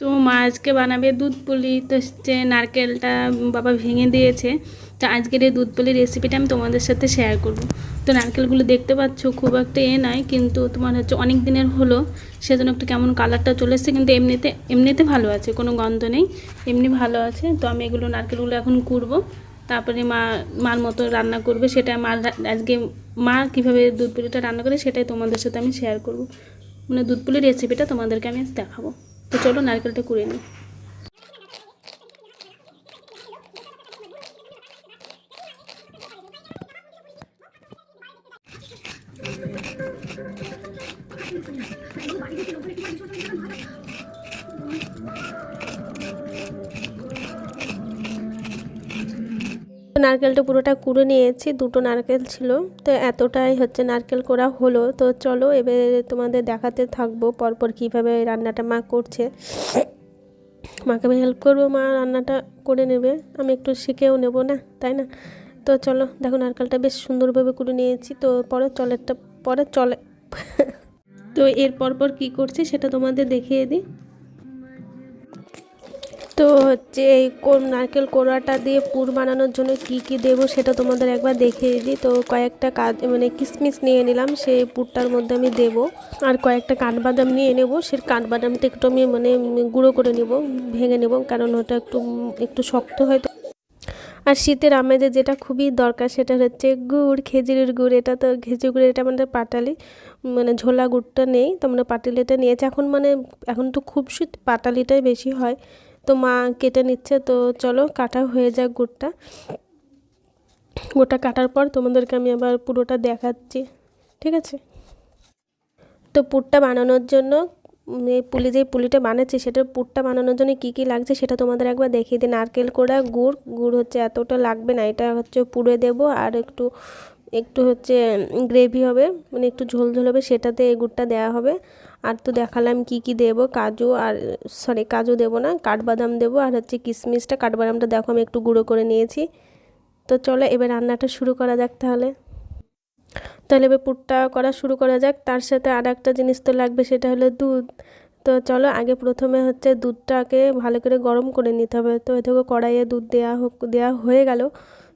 তো মা আজকে বানাবে দুধ পুলি। তো হচ্ছে নারকেলটা বাবা ভেঙে দিয়েছে। তো আজকের এই দুধ পুলির রেসিপিটা আমি তোমাদের সাথে শেয়ার করব। তো নারকেলগুলো দেখতে পাচ্ছ, খুব একটা এ নয়, কিন্তু তোমার হচ্ছে অনেক দিনের হলো, সেজন্য একটু কেমন কালারটা চলে এসছে, কিন্তু এমনিতে এমনিতে ভালো আছে, কোনো গন্ধ নেই, এমনি ভালো আছে। তো আমি এগুলো নারকেলগুলো এখন কুড়বো। তারপরে মা, মার মতো রান্না করবে, সেটা মার আজকে মা কীভাবে দুধ পুলিটা রান্না করে, সেটাই তোমাদের সাথে আমি শেয়ার করব। মানে দুধ পুলির রেসিপিটা তোমাদেরকে আমি দেখাবো। তো চলো নারকেলটা কুড়ে নিই। নারকেলটা পুরোটা কুড়ে নিয়েছি, দুটো নারকেল ছিল। তো এতটাই হচ্ছে নারকেল করা হলো। তো চলো এবারে তোমাদের দেখাতে থাকব পরপর কীভাবে রান্নাটা মা করছে। মাকে আমি হেল্প করব, মা রান্নাটা করে নেবে। আমি একটু শিখেও নেব না, তাই না? তো চলো, দেখো নারকেলটা বেশ সুন্দরভাবে কুড়ে নিয়েছি। তো পরে চলেরটা, পরে চলে। তো এর পরপর কী করছি সেটা তোমাদের দেখিয়ে দিই। তো হচ্ছে এই কোন নারকেল কোড়াটা দিয়ে পুর বানানোর জন্য কি কি দেবো সেটা তোমাদের একবার দেখিয়ে দিই। তো কয়েকটা কাজ মানে কিশমিশ নিয়ে নিলাম, সেই পুরটার মধ্যে আমি দেবো। আর কয়েকটা কাঠবাদাম নিয়ে নেব, সেই কাঠবাদামটা একটু আমি মানে গুঁড়ো করে নেব, ভেঙে নেব, কারণ ওটা একটু একটু শক্ত হয়তো আর শীতের আমেজে যেটা খুবই দরকার সেটা হচ্ছে গুড়, খেজুরের গুড়, এটা তো খেজুর গুড় এটা আমাদের পাটালি মানে ঝোলা গুড়টা নেই, তো আমরা পাটালিটা নিয়েছি। এখন মানে এখন তো খুব শীত, পাটালিটাই বেশি হয়। তো মা কেটে নিচ্ছে, তো চলো কাটা হয়ে যাক গুড়টা। গোটা কাটার পর তোমাদেরকে আমি আবার পুরোটা দেখাচ্ছি, ঠিক আছে? তো পুরটা বানানোর জন্য এই পুলি যে পুলিটা বানাচ্ছি, সেটার পুরটা বানানোর জন্য কী কী লাগছে সেটা তোমাদের একবার দেখিয়ে দিই নারকেল কোড়া, গুড় গুড় হচ্ছে এতটা লাগবে না, এটা হচ্ছে পুড়ে দেবো আর একটু একটু হচ্ছে গ্রেভি হবে মানে একটু ঝোল ঝোল হবে, সেটাতে এই গুড়টা দেওয়া হবে। আর তো দেখালাম কি কি দেবো, কাজু আর সরি কাজু দেবো না, কাঠবাদাম দেবো আর হচ্ছে কিশমিশটা কাঠবাদামটা দেখো আমি একটু গুঁড়ো করে নিয়েছি। তো চলো এবার রান্নাটা শুরু করা যাক তাহলে। তাহলে এবার পুরটা করা শুরু করা যাক, তার সাথে আর একটা জিনিস তো লাগবে, সেটা হলো দুধ। তো চলো আগে প্রথমে হচ্ছে দুধটাকে ভালো করে গরম করে নিতে হবে। তো এদিকে কড়াইয়ে দুধ দেওয়া হোক দেওয়া হয়ে গেল।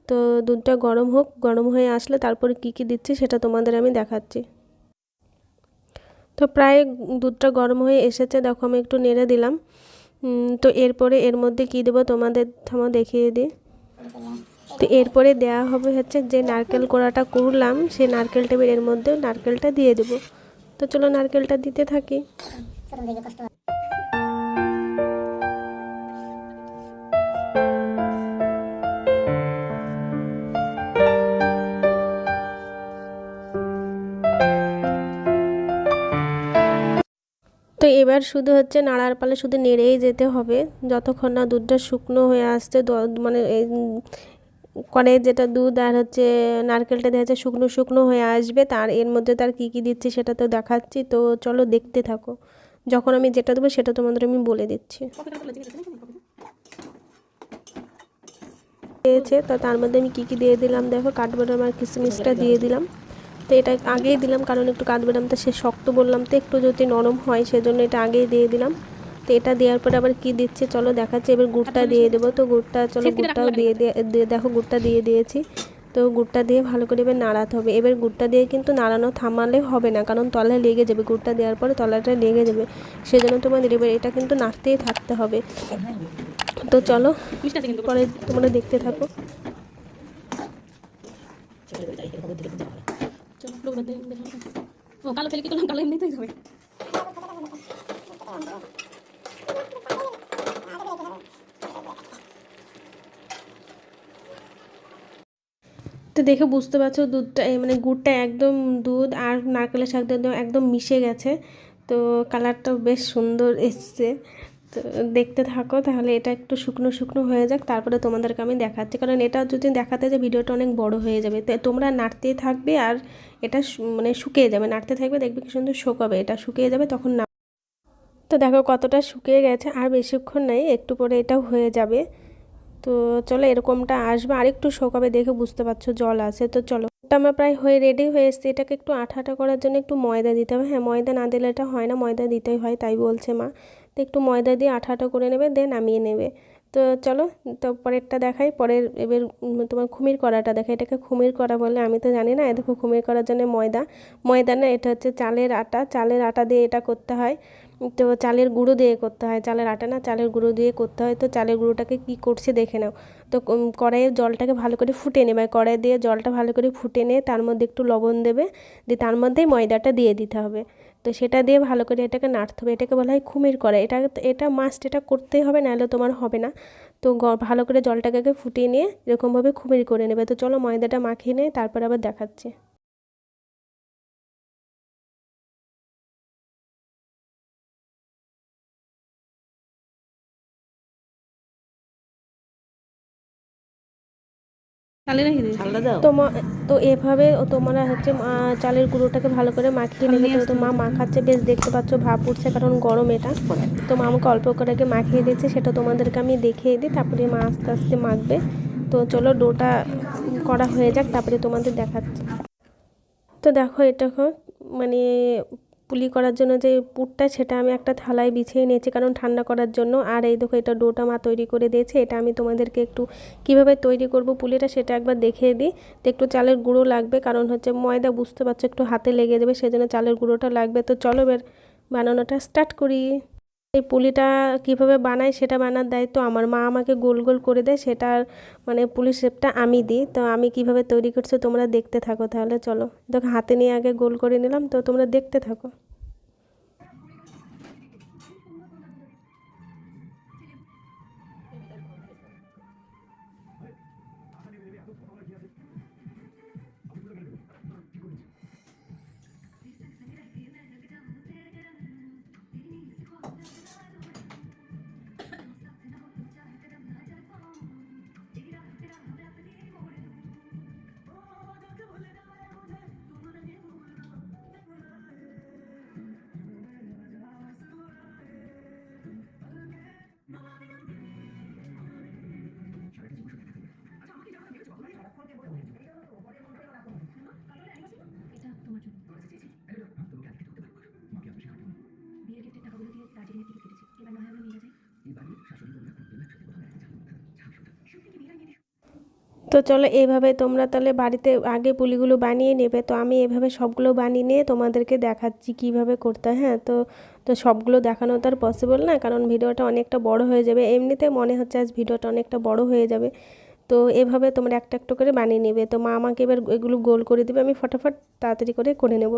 তো দুধটা গরম হোক, গরম হয়ে আসলে তারপরে কী কী দিচ্ছি সেটা তোমাদের আমি দেখাচ্ছি। তো প্রায় দুধটা গরম হয়ে এসেছে, দেখো আমি একটু নেড়ে দিলাম। তো এরপরে এর মধ্যে কি দেবো তোমাদের, থামো দেখিয়ে দিই। তো এরপরে দেয়া হবে হচ্ছে যে নারকেল কোড়াটা করলাম, সেই নারকেলটা এর মধ্যে নারকেলটা দিয়ে দেবো। তো চলো নারকেলটা দিতে থাকি। এবার শুধু হচ্ছে নাড়ার পালে শুধু নেড়েই যেতে হবে। যতক্ষণ না দুধটা শুকনো হয়ে আসছে মানে করে যেটা দুধ আর হচ্ছে নারকেলটা দেখা যাচ্ছে শুকনো শুকনো হয়ে আসবে, তার এর মধ্যে তার কী কী দিচ্ছি সেটা তো দেখাচ্ছি। তো চলো দেখতে থাকো। যখন আমি যেটা দেবো সেটা তোমাদের আমি বলে দিচ্ছি। দিয়েছে, তো তার মধ্যে আমি কী কী দিয়ে দিলাম দেখো, কাঠবাদাম আর কিশমিশটা দিয়ে দিলাম। তো এটা আগেই দিলাম কারণ একটু কাঠবাদামটা সে শক্ত বললাম তো একটু যদি নরম হয় সেজন্য এটা আগেই দিয়ে দিলাম। তো এটা দেওয়ার পরে আবার কি দিচ্ছে চলো দেখাচ্ছে। এবার গুড়টা দিয়ে দেবো। তো গুড়টা চলো গুড়টাও দিয়ে দিয়ে দেখো গুড়টা দিয়ে দিয়েছি। তো গুড়টা দিয়ে ভালো করে এবার নাড়াতে হবে। এবার গুড়টা দিয়ে কিন্তু নাড়ানো থামালে হবে না কারণ তলায় লেগে যাবে। গুড়টা দেওয়ার পরে তলাটা লেগে যাবে। সেজন্য তোমাদের এবার এটা কিন্তু নাড়তেই থাকতে হবে। তো চলো পরে তোমরা দেখতে থাকো। ও, কালো কি কালো এমনিতেই তো দেখে বুঝতে পারছ, দুধটা মানে গুড়টা একদম দুধ আর নারকেলের সাথে একদম মিশে গেছে। তো কালারটা বেশ সুন্দর এসছে। তো দেখতে থাকো, তাহলে এটা একটু শুকনো শুকনো হয়ে যাক, তারপরে তোমাদেরকে আমি দেখাচ্ছি। কারণ এটা যদি দেখাতে যে ভিডিওটা অনেক বড় হয়ে যাবে, তো তোমরা নাড়তেই থাকবে আর এটা মানে শুকিয়ে যাবে, নাড়তে থাকবে, দেখবে কি সুন্দর শুকাবে, এটা শুকিয়ে যাবে, তখন না তো দেখো কতটা শুকিয়ে গেছে, আর বেশিক্ষণ নেই, একটু পরে এটাও হয়ে যাবে। তো চলো এরকমটা আসবে আর একটু শোকাবে, দেখে বুঝতে পারছ, জল আছে, তো চলো। এটা আমার প্রায় হয়ে রেডি হয়ে এসছে, এটাকে একটু আঠা আঠা করার জন্য একটু ময়দা দিতে হবে। হ্যাঁ ময়দা না দিলে এটা হয় না, ময়দা দিতেই হয়, তাই বলছে মা। তো একটু ময়দা দিয়ে আঠা আঠা করে নেবে দিয়ে নামিয়ে নেবে। তো চলো তো পরেরটা দেখাই। পরের এবার তোমার খুমির করাটা দেখাই। এটাকে খুমির করা বলে আমি তো জানি না। দেখো খুমির করার জন্য ময়দা। ময়দা না এটা হচ্ছে চালের আটা। চালের আটা দিয়ে এটা করতে হয়। তো চালের গুঁড়ো দিয়ে করতে হয়। চালের আটা না চালের গুঁড়ো দিয়ে করতে হয়। তো চালের গুঁড়োটাকে কি করছে দেখে নাও। তো উম, কড়াইয়ের জলটাকে ভালো করে ফুটে নেবে। কড়াই দিয়ে জলটা ভালো করে ফুটে নিয়ে তার মধ্যে একটু লবণ দেবে। দিয়ে তার মধ্যেই ময়দাটা দিয়ে দিতে হবে। তো সেটা দিয়ে ভালো করে এটাকে নাড়তে হবে। এটাকে বলা হয় খুমির করা এটা এটা মাস্ট এটা করতেই হবে, নাহলে তোমার হবে না। তো ভালো করে জলটাকে ফুটিয়ে নিয়ে এরকমভাবে খুমির করে নেবে। তো চলো ময়দাটা মাখিয়ে নিয়ে তারপর আবার দেখাচ্ছি। চালে রেখে দিয়েছি। তোমার তো এভাবে ও তোমরা হচ্ছে চালের গুঁড়োটাকে ভালো করে মাখিয়ে নেবে তো মা মাখাচ্ছে বেশ দেখতে পাচ্ছ ভাব উঠছে কারণ গরম এটা। তো মা আমাকে অল্প করে আগে মাখিয়ে দিচ্ছে সেটা তোমাদেরকে আমি দেখিয়ে দিই তারপরে মা আস্তে আস্তে মাখবে। তো চলো ডোটা করা হয়ে যাক তারপরে তোমাদের দেখাচ্ছি। তো দেখো এটা মানে পুলি করার জন্য যে পুরটা, সেটা আমি একটা থালায় বিছিয়ে নিয়েছি কারণ ঠান্ডা করার জন্য। আর এই দেখো, এটা ডোটা মা তৈরি করে দিয়েছে। এটা আমি তোমাদেরকে একটু কীভাবে তৈরি করব পুলিটা, সেটা একবার দেখিয়ে দিই। তো একটু চালের গুঁড়ো লাগবে, কারণ হচ্ছে ময়দা বুঝতে পারছ একটু হাতে লেগে যাবে, সেজন্য চালের গুঁড়োটা লাগবে। তো চলো এবার বানানোটা স্টার্ট করি। এই পুলিটা কীভাবে বানায় সেটা বানার দায়িত্ব আমার। মা আমাকে গোল গোল করে দেয় সেটার মানে পুলি শেপটা আমি দিই। তো আমি কীভাবে তৈরি করছি তোমরা দেখতে থাকো তাহলে, চলো। দেখো, হাতে নিয়ে আগে গোল করে নিলাম, তো তোমরা দেখতে থাকো। তো চলো এইভাবে তোমরা তাহলে বাড়িতে আগে পুলিগুলো বানিয়ে নেবে। তো আমি এভাবে সবগুলো বানিয়ে নিয়ে তোমাদেরকে দেখাচ্ছি কীভাবে করতে হ্যাঁ তো তো সবগুলো দেখানো তো আর পসিবল না, কারণ ভিডিওটা অনেকটা বড় হয়ে যাবে। এমনিতে মনে হচ্ছে আজ ভিডিওটা অনেকটা বড় হয়ে যাবে। তো এভাবে তোমরা একটা একটা করে বানিয়ে নেবে। তো মা আমাকে এবার এগুলো গোল করে দেবে, আমি ফটাফট তাড়াতাড়ি করে করে নেব।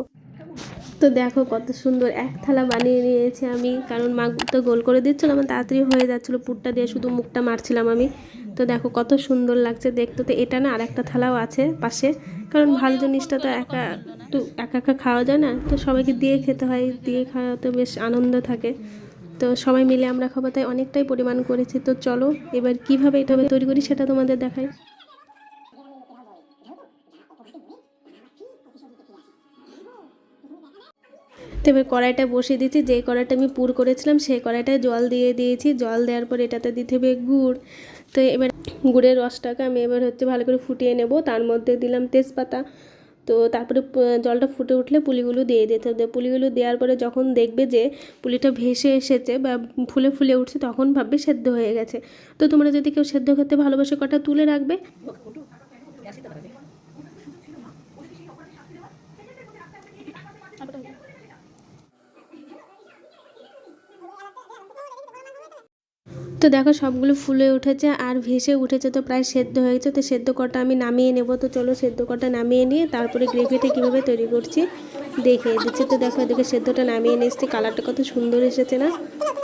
তো দেখো কত সুন্দর এক থালা বানিয়ে নিয়েছি আমি, কারণ মা তো গোল করে দিচ্ছিল, আমার তাড়াতাড়ি হয়ে যাচ্ছিল, পুরটা দিয়ে শুধু মুখটা মারছিলাম আমি। তো দেখো কত সুন্দর লাগছে দেখতে। তো এটা না আর একটা থালাও আছে পাশে। কারণ ভালো জিনিসটা তো একা একটু একা একা খাওয়া যায় না। তো সবাইকে দিয়ে খেতে হয়, দিয়ে খাওয়াতে বেশ আনন্দ থাকে। তো সবাই মিলে আমরা খাব, তাই অনেকটাই পরিমাণ করেছি। তো চলো এবার কীভাবে এটা তৈরি করি সেটা তোমাদের দেখাই। তো এবার কড়াইটা বসিয়ে দিয়েছি যে কড়াইটা আমি পুর করেছিলাম, সেই কড়াইটায় জল দিয়ে দিয়েছি। জল দেওয়ার পর এটাতে দিতে হবে গুড়। তো এবার গুড়ের রসটাকে আমি এবার হচ্ছে ভালো করে ফুটিয়ে নেব। তার মধ্যে দিলাম তেজপাতা। তো তারপরে জলটা ফুটে উঠলে পুলিগুলো দিয়ে দিতে হবে। পুলিগুলো দেওয়ার পরে যখন দেখবে যে পুলিটা ভেসে এসেছে বা ফুলে ফুলে উঠছে, তখন ভাববে সেদ্ধ হয়ে গেছে। তো তোমরা যদি কেউ সেদ্ধ খেতে ভালোবাসে, কটা তুলে রাখবে? তো দেখো সবগুলো ফুলে উঠেছে আর ভেসে উঠেছে তো প্রায় সেদ্ধ হয়ে গেছে। তো সেদ্ধ কটা আমি নামিয়ে নেব। তো চলো সেদ্ধ কটা নামিয়ে নিয়ে তারপরে গ্রেভিটা কীভাবে তৈরি করছি দেখে দিচ্ছি। তো দেখো এদিকে সেদ্ধটা নামিয়ে নিয়ে এসেছি। কালারটা কত সুন্দর এসেছে না?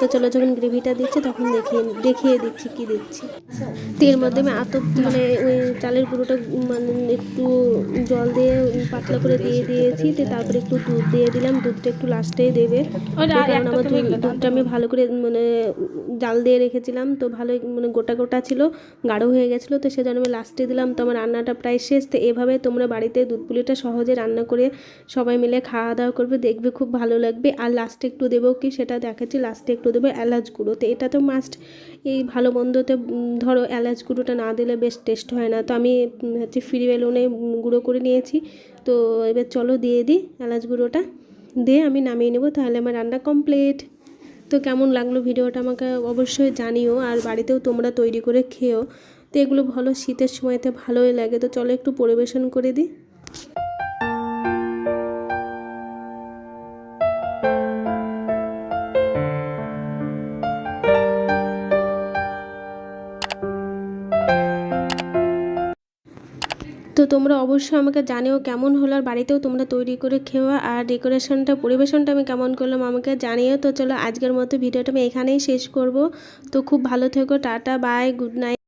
তো চলো যখন গ্রেভিটা দিচ্ছে তখন দেখিয়ে দেখিয়ে দিচ্ছি কি দিচ্ছি। তো এর মধ্যে আমি আত মানে ওই চালের গুঁড়োটা মানে একটু জল দিয়ে পাতলা করে দিয়ে দিয়েছি তো তারপরে একটু দুধ দিয়ে দিলাম দুধটা একটু লাস্টেই দেবে। কারণ আমার দুধটা আমি ভালো করে মানে জাল দিয়ে রেখেছিলাম তো ভালো মানে গোটা গোটা ছিল গাঢ় হয়ে গেছিল তো সেজন্য আমি লাস্টে দিলাম। তো আমার রান্নাটা প্রায় শেষ তো এভাবে তোমরা বাড়িতে দুধ পুলিটা সহজে রান্না করে সবাই মিলে খাওয়া দাওয়া করবে দেখবে খুব ভালো লাগবে। আর লাস্টে একটু দেবো কি সেটা দেখাচ্ছি লাস্টে একটু দেবো এলাচ গুঁড়ো তো এটা তো মাস্ট এই ভালো মন্দতে ধরো এলাচ গুঁড়োটা না দিলে বেশ টেস্ট হয় না। তো আমি হচ্ছে ফ্রি বেলুনে গুঁড়ো করে নিয়েছি। তো এবার চলো দিয়ে দিই এলাচ গুঁড়োটা। দিয়ে আমি নামিয়ে নেব, তাহলে আমার রান্না কমপ্লিট তো কেমন লাগল ভিডিওটা আমাকে অবশ্যই জানিও, আর বাড়িতেও তোমরা তৈরি করে খেও। তো এগুলো ভালো শীতের সময়তে ভালোই লাগে। তো চলো একটু পরিবেশন করে দিই। তো তোমরা অবশ্যই আমাকে জানিও কেমন হলো আর বাড়িতেও তোমরা তৈরি করে খেওয়া আর ডেকোরেশনটা, পরিবেশনটা আমি কেমন করলাম আমাকে জানিও। তো চলো আজকের মতো ভিডিওটা আমি এখানেই শেষ করব। তো খুব ভালো থেকো, টাটা বাই গুড নাইট